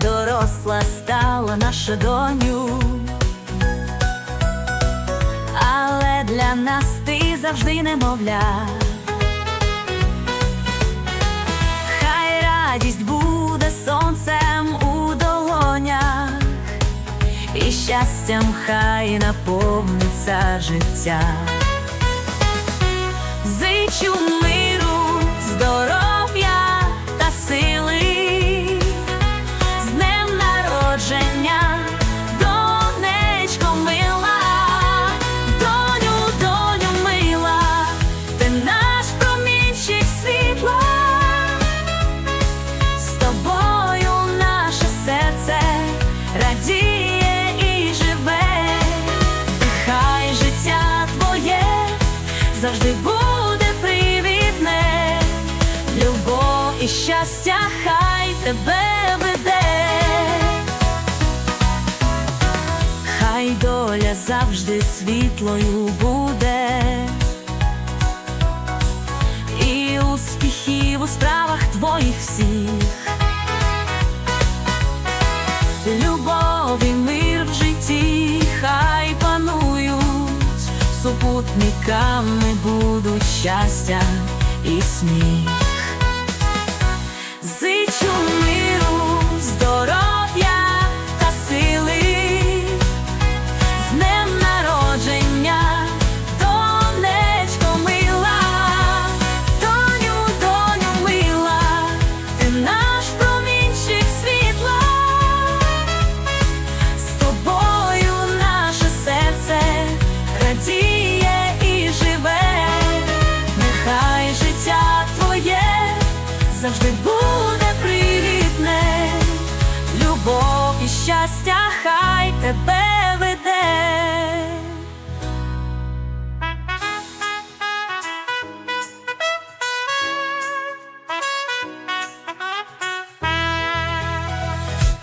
доросла стала наша доню. Але для нас ти завжди немовля. Хай радість буде сонцем у долонях, і щастям хай наповниться життя. Зичу радіє і живе, хай життя твоє завжди буде привітне, любов і щастя хай тебе веде, хай доля завжди світлою буде, і успіхів у справах твоїх всіх. Любов супутниками будуть щастя і сміх. Зичу завжди буде привітне, любов і щастя хай тебе